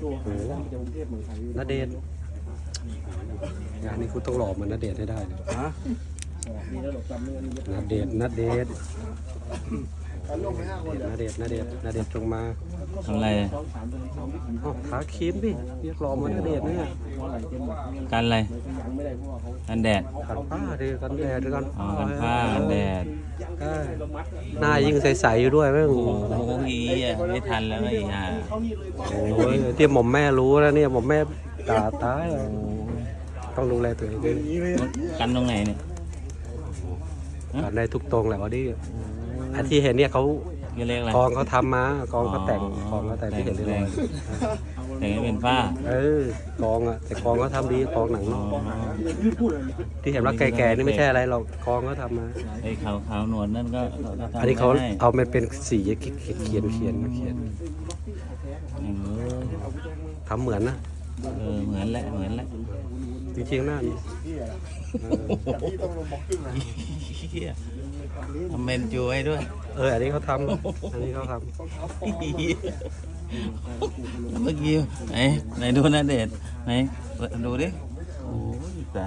โอ้โหนาเดชน์งานนี้คุณต้องหล่อเหมือนนาเดชน์ให้ได้เลยฮะนาเดชน์นาเดชน์นาเดชน์นาเดชน์นาเดชน์จงมาทำอะไรอ๋อทาครีมดิเรียกหล่อเหมือนนาเดชน์เนี่ยกันอะไรกันแดดกันผ้าดิกันแดดดิกันอ๋อกันผ้ากันแดดเออ หน้ายิ่งใสๆอยู่ด้วยแม่งโอ้โหอีอะไม่ทันแล้วไอ้ห่าโอ้ยที่หม่อมแม่รู้แล้วเนี่ยหม่อมแม่ด่าตายเลยต้องดูแลตัวเองด้วยกันตรงไหนเนี่ยกันได้ทุกตรงแหละวะดิอันที่เห็นเนี่ยเขา ก็เรียกอะไรกองเขาทำมากองเขาแต่งกองเขาแต่งที่เห็นเลย แต่งให้เป็นฝ้า เออกองอะแต่กองเขาทำดีกองหนังอ๋อที่เห็นว่าแก่ๆนี่ไม่ใช่อะไรหรอกกองเขาทำมาไอ้ขาวขาวๆหนวดนั่นก็เขาก็ทำอันนี้เขาไว้ให้เอามันเป็นสีเขียนเขียนเขียนเขียนอย่างเออทำเหมือนนะเออเหมือนแหละเหมือนแหละ จริงหน้านี่เหี้ยทำเป็นจูให้ด้วยเอออันนี้เขาทำอันนี้เขาทเมื่อกี้ไหนไหนดูนะเดชไหนดูดิโอ้ยแต่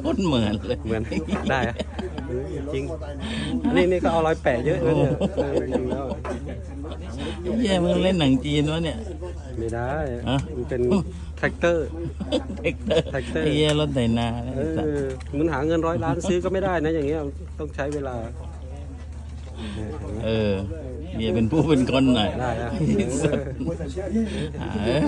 โคตรเหมือนเลยำเหมือนได้อะเออจริงนี่นี่ก็เอารอยแปะเยอะนะเนี่ยเออจริงแล้ว เหี้ยมึงเล่นหนังจีนวะเนี่ย ไม่ได้ฮะมันเป็นแท็กเตอร์ แท็กเตอร์แท็กเตอร์ ไอ้เหี้ยรถไถนาเนี่ยเอไอ้สัตว์อมันหาเงินร้อยล้านซื้อก็ไม่ได้นะอย่างเงี้ยต้องใช้เวลา เออเหี้ยเป็นผู้เป็นคนหน่อยได้อะไอ้สัตว์หาเอ้ย